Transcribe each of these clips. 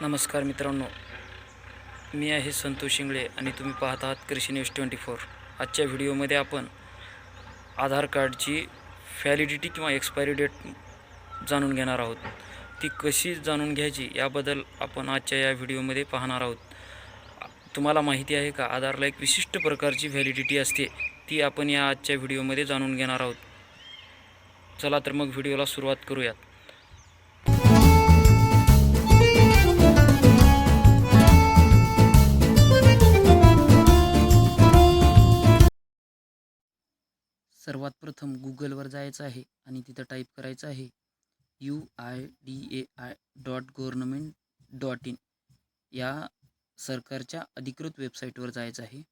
नमस्कार मित्रांनो. मी आहे संतोष शिंगळे आणि तुम्ही पाहत आहात कृषी न्यूज ट्वेंटी फोर. आजच्या व्हिडिओमध्ये आपण आधार कार्डची व्हॅलिडिटी किंवा एक्सपायरी डेट जाणून घेणार आहोत. ती कशी जाणून घ्यायची याबद्दल आपण आजच्या या व्हिडिओमध्ये पाहणार आहोत. तुम्हाला माहिती आहे का आधारला एक विशिष्ट प्रकारची व्हॅलिडिटी असते ती आपण या आजच्या व्हिडिओमध्ये जाणून घेणार आहोत. चला तर मग व्हिडिओला सुरुवात करूयात. सर्वात प्रथम गुगलवर जायचं आहे आणि तिथं टाईप करायचं आहे U I D A I dot government dot in या सरकारच्या अधिकृत वेबसाईटवर जायचं आहे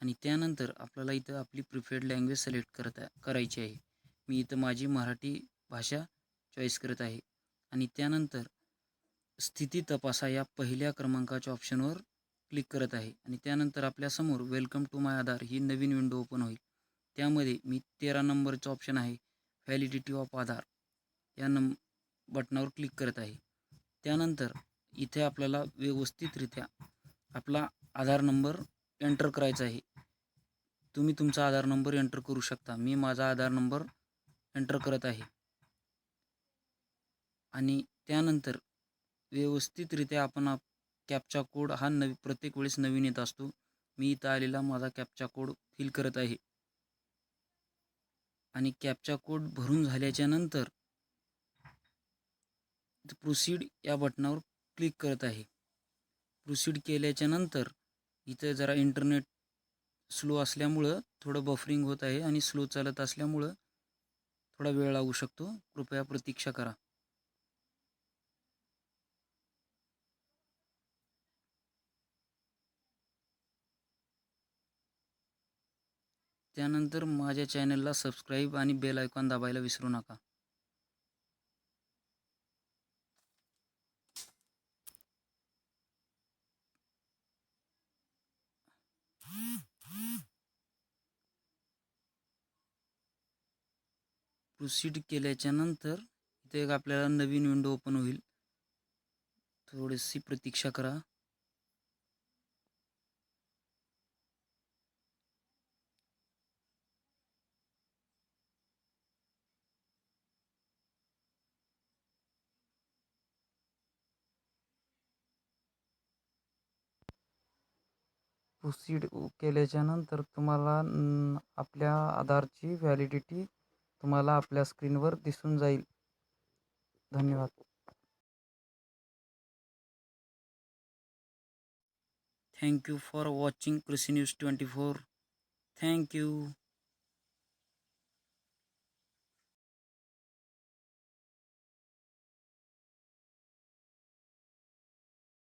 आणि त्यानंतर आपल्याला इथं आपली प्रिफेड लँग्वेज सिलेक्ट करत करायची आहे. मी इथं माझी मराठी भाषा चॉईस करत आहे आणि त्यानंतर स्थिती तपासा या पहिल्या क्रमांकाच्या ऑप्शनवर क्लिक करत आहे आणि त्यानंतर आपल्यासमोर वेलकम टू माय आधार ही नवीन विंडो ओपन होईल. त्यामध्ये मी तेरा नंबरचं ऑप्शन आहे व्हॅलिडिटी ऑफ आधार. या नंब बटनावर क्लिक करत आहे. त्यानंतर इथे आपल्याला व्यवस्थितरित्या आपला आधार नंबर एंटर करायचा आहे. तुम्ही तुमचा आधार नंबर एंटर करू शकता. मी माझा आधार नंबर एंटर करत आहे. आणि त्यानंतर व्यवस्थितरित्या आपण आप कॅपचा कोड हा नवी प्रत्येक वेळेस नवीन येत असतो. मी इथं आलेला माझा कॅपचा कोड फिल करत आहे. आणि कॅपचा कोड भरून झाल्याच्यानंतर प्रोसीड या बटनावर क्लिक करत आहे. प्रोसीड केल्याच्यानंतर इथं जरा इंटरनेट स्लो असल्यामुळं थोडं बफरिंग होत आहे आणि स्लो चालत असल्यामुळं थोडा वेळ लागू शकतो. कृपया प्रतीक्षा करा. त्यानंतर माझ्या चॅनलला सबस्क्राईब आणि बेल आयकॉन दाबायला विसरू नका. प्रोसीड केल्याच्यानंतर इथे एक आपल्याला नवीन विंडो ओपन होईल. थोडीशी प्रतीक्षा करा. प्रोसीड केल्याच्यानंतर तुम्हाला आपल्या आधारची व्हॅलिडिटी तुम्हाला आपल्या स्क्रीनवर दिसून जाईल. धन्यवाद. Thank you for watching Krishi news twenty four thank you